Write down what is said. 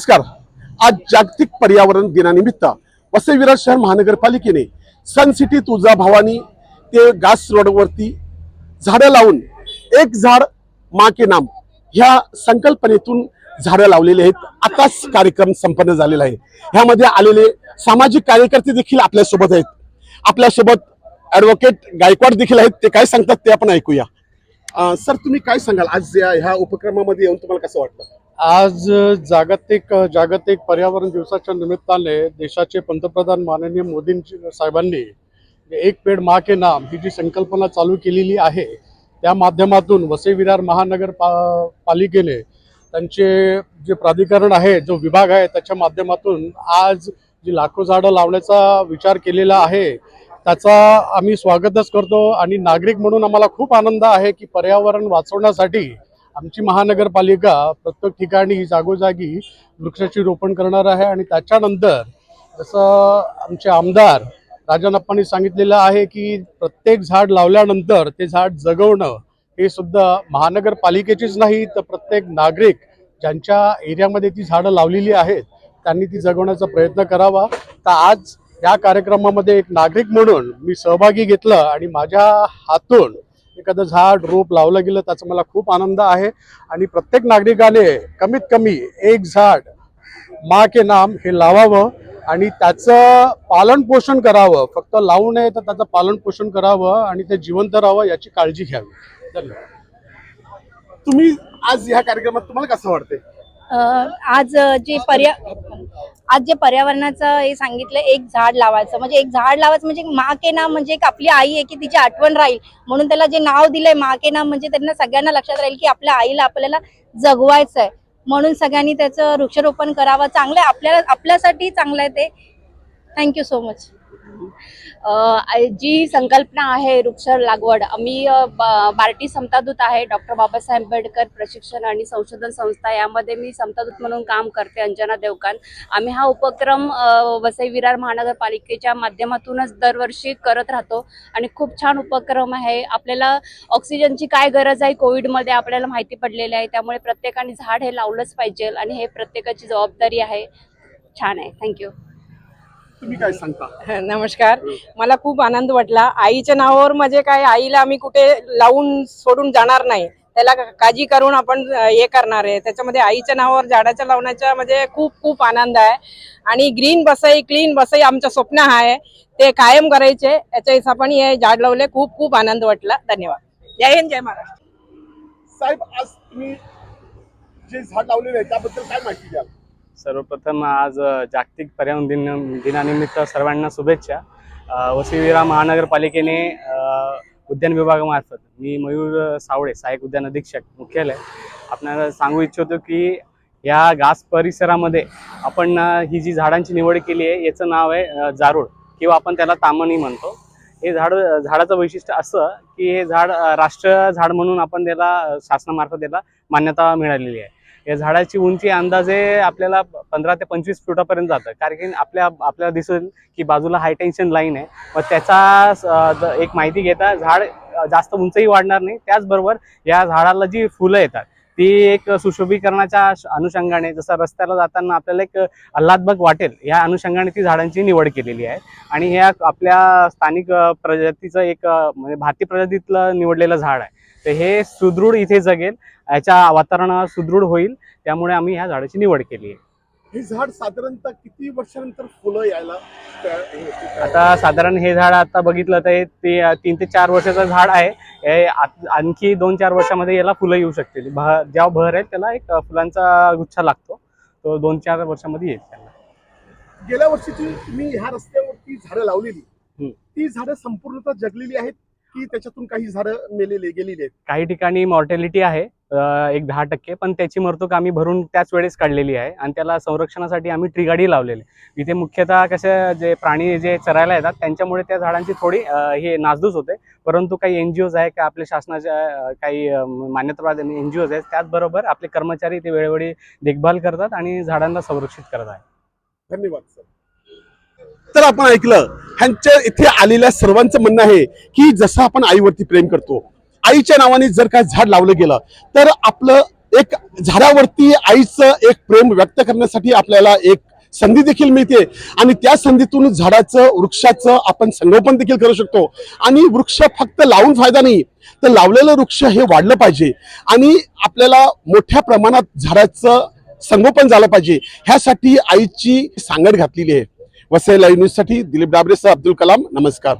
नमस्कार. आज जागतिक पर्यावरण दिनानिमित्त वसई विरार शहर महानगरपालिकेने सन सिटी तुळजा भवानी ते गास रोडवरती झाडं लावून एक झाड मा के नाम ह्या संकल्पनेतून झाडं लावलेली आहेत. आताच कार्यक्रम संपन्न झालेला आहे. ह्यामध्ये आलेले सामाजिक कार्यकर्ते देखील आपल्यासोबत आहेत. आपल्यासोबत ऍडव्होकेट गायकवाड देखील आहेत. ते काय सांगतात ते आपण ऐकूया. सर तुम्ही काय सांगाल? आज या ह्या उपक्रमामध्ये येऊन तुम्हाला कसं वाटलं? आज जागतिक जागतिक पर्यावरण दिवसाच्या निमित्ताने देशाचे पंतप्रधान माननीय मोदी साहेबांनी एक पेड मा के नाम ही जी संकल्पना चालू केलेली आहे त्या माध्यमातून वसई विरार महानगर पा पालिकेने त्यांचे जे प्राधिकरण आहे जो विभाग आहे त्याच्या माध्यमातून आज जी लाखो झाडं लावण्याचा विचार केलेला आहे त्याचा आम्ही स्वागतच करतो. आणि नागरिक म्हणून आम्हाला खूप आनंद आहे की पर्यावरण वाचवण्यासाठी आमची महानगरपालिका प्रत्येक ठिकाणी जागोजागी वृक्षाची रोपण करणार आहे आणि त्याच्यानंतर जसं आमचे आमदार राजन अप्पांनी सांगितलेलं आहे की प्रत्येक झाड लावल्यानंतर ते झाड जगवणं हे सुद्धा महानगरपालिकेचीच नाही तर प्रत्येक नागरिक ज्यांच्या एरियामध्ये ती झाडं लावलेली आहेत त्यांनी ती जगवण्याचा प्रयत्न करावा. तर आज या कार्यक्रमामध्ये एक नागरिक म्हणून मी सहभागी घेतलं आणि माझ्या हातून एखादं झाड रोप लावलं गेलं त्याचा मला खूप आनंद आहे. आणि प्रत्येक नागरिकाने कमीत कमी एक झाड मा के नाम हे लावावं आणि त्याचं पालन पोषण करावं. फक्त लावू नये तर त्याचं पालन पोषण करावं आणि ते जिवंत राहावं याची काळजी घ्यावी. धन्यवाद. तुम्ही आज ह्या कार्यक्रमात तुम्हाला कसं वाटतंय? आज जे पर्या आज जे पर्यावरणाचं हे सांगितलं एक झाड लावायचं. म्हणजे एक झाड लावायचं म्हणजे मा के नाम म्हणजे एक आपली आई आहे की तिची आठवण राहील. म्हणून त्याला जे नाव दिलंय मा के नाम म्हणजे त्यांना सगळ्यांना लक्षात राहील की आपल्या आईला आपल्याला जगवायचं आहे म्हणून सगळ्यांनी त्याचं वृक्षारोपण करावं. चांगलं आहे आपल्याला आपल्यासाठी चांगलं आहे ते थँक्यू सो मच जी संकल्पना आहे वृक्ष लागवड आम्ही बार्टी समतादूत आहे डॉक्टर बाबासाहेब आंबेडकर प्रशिक्षण आणि संशोधन संस्था यामध्ये मी समतादूत म्हणून काम करते अंजना देवकान. आम्ही हा उपक्रम वसई विरार महानगरपालिकेच्या माध्यमातूनच दरवर्षी करत राहतो आणि खूप छान उपक्रम आहे. आपल्याला ऑक्सिजनची काय गरज आहे? कोविडमध्ये आपल्याला माहिती पडलेली आहे त्यामुळे प्रत्येकाने झाड हे लावलंच पाहिजे आणि हे प्रत्येकाची जबाबदारी आहे. छान आहे. थँक्यू तुम्ही काय सांगता? नमस्कार. मला खूप आनंद वाटला. आईच्या नावावर म्हणजे काय आईला आम्ही कुठे लावून सोडून जाणार नाही. त्याला काळजी करून आपण हे करणार आहे. त्याच्यामध्ये आईच्या नावावर झाडाच्या लावण्याचा म्हणजे खूप खूप आनंद आहे. आणि ग्रीन बसाई क्लीन बसाई आमचं स्वप्न आहे. ते कायम करायचे. याच्या हिशोबाने हे झाड लावले. खूप खूप आनंद वाटला. धन्यवाद. जय हिंद जय महाराष्ट्र. साहेब आज तुम्ही जे झाड लावलेले आहे त्याबद्दल काय माहिती द्याल? सर्वप्रथम आज जागतिक पर्यावरण दिन दिनानिमित्त सर्वांना शुभेच्छा. अ, वसईविरा महानगरपालिकेने उद्यान विभागामार्फत मी मयूर सावळे सहाय्यक उद्यान अधीक्षक मुख्यालय आपल्याला सांगू इच्छितो की या घास परिसरामध्ये आपण ही जी झाडांची निवड केली आहे याचं नाव आहे जारूळ जारूड किंवा आपण त्याला तामणी म्हणतो. हे झाड झाडाचं वैशिष्ट्य असं की हे झाड राष्ट्र झाड म्हणून आपण त्याला शासनामार्फत त्याला मान्यता मिळालेली आहे. या झाडाची उंची अंदाजे आपल्याला पंधरा ते पंचवीस फुटापर्यंत जातं. कारण की आपल्या आपल्याला दिसेल की बाजूला हाय टेन्शन लाईन आहे. मग त्याचा स- द- एक माहिती घेता झाड जास्त उंचही वाढणार नाही. त्याचबरोबर या झाडाला जी फुलं येतात ती एक सुशोभीकरणाच्या अनुषंगाने जसं रस्त्याला जाताना आपल्याला एक आल्हादबाग वाटेल या अनुषंगाने ती झाडांची निवड केलेली आहे. आणि ह्या आपल्या स्थानिक प्रजातीचं एक म्हणजे भारतीय प्रजातीतलं निवडलेलं झाड आहे. तर हे सुदृढ इथे जगेल. याच्या वातावरण सुदृढ होईल. त्यामुळे आम्ही ह्या झाडाची निवड केली आहे. हे झाड साधारणतः किती वर्षानंतर फुलं यायला? आता साधारण हे झाड आता बघितलं तर हे ते तीन ते चार वर्षाचं झाड आहे. हे आणखी दोन चार वर्षामध्ये याला फुलं येऊ शकतील. जेव्हा भर आहे त्याला एक फुलांचा गुच्छा लागतो. तो दोन चार वर्षामध्ये येईल त्याला गेल्या वर्षीची तुम्ही ह्या रस्त्यावरती झाडं लावलेली. ती झाडं संपूर्णतः जगलेली आहेत? की त्याच्यातून काही झाडं मेलेली गेलेली आहेत? काही ठिकाणी मॉर्टॅलिटी आहे अं, एक दहा टक्के पण त्याची मरतूक आम्ही भरून त्याच वेळेस काढलेली आहे आणि त्याला संरक्षणासाठी आम्ही ट्री गाडी लावलेली आहे. इथे मुख्यतः कसे जे प्राणी जे चरायला येतात त्यांच्यामुळे त्या झाडांची थोडी अं, हे नासधूस होते. परंतु काही एन जी ओज आहे का आपल्या शासनाच्या अं, काही अं, मान्यताप्राप्त एन जी ओज आहेत त्याचबरोबर आपले कर्मचारी ते वेळोवेळी देखभाल करतात आणि झाडांना संरक्षित करत आहेत. धन्यवाद सर. तर आपण ऐकलं ह्यांच्या इथे आलेल्या सर्वांचं म्हणणं आहे की जसं आपण आईवरती प्रेम करतो आईच्या नावाने जर काय झाड लावलं गेलं तर आपलं एक झाडावरती आईचं एक प्रेम व्यक्त करण्यासाठी आपल्याला एक संधी देखील मिळते. आणि त्या संधीतून झाडाचं वृक्षाचं आपण संगोपन देखील करू शकतो. आणि वृक्ष फक्त लावून फायदा नाही तर लावलेलं वृक्ष हे वाढलं पाहिजे. आणि आपल्याला मोठ्या प्रमाणात झाडाचं संगोपन झालं पाहिजे. ह्यासाठी आईची सांगड घातलेली आहे. वसई लाईव्ह न्यूजसाठी दिलीप डाबरेसह अब्दुल कलाम. नमस्कार.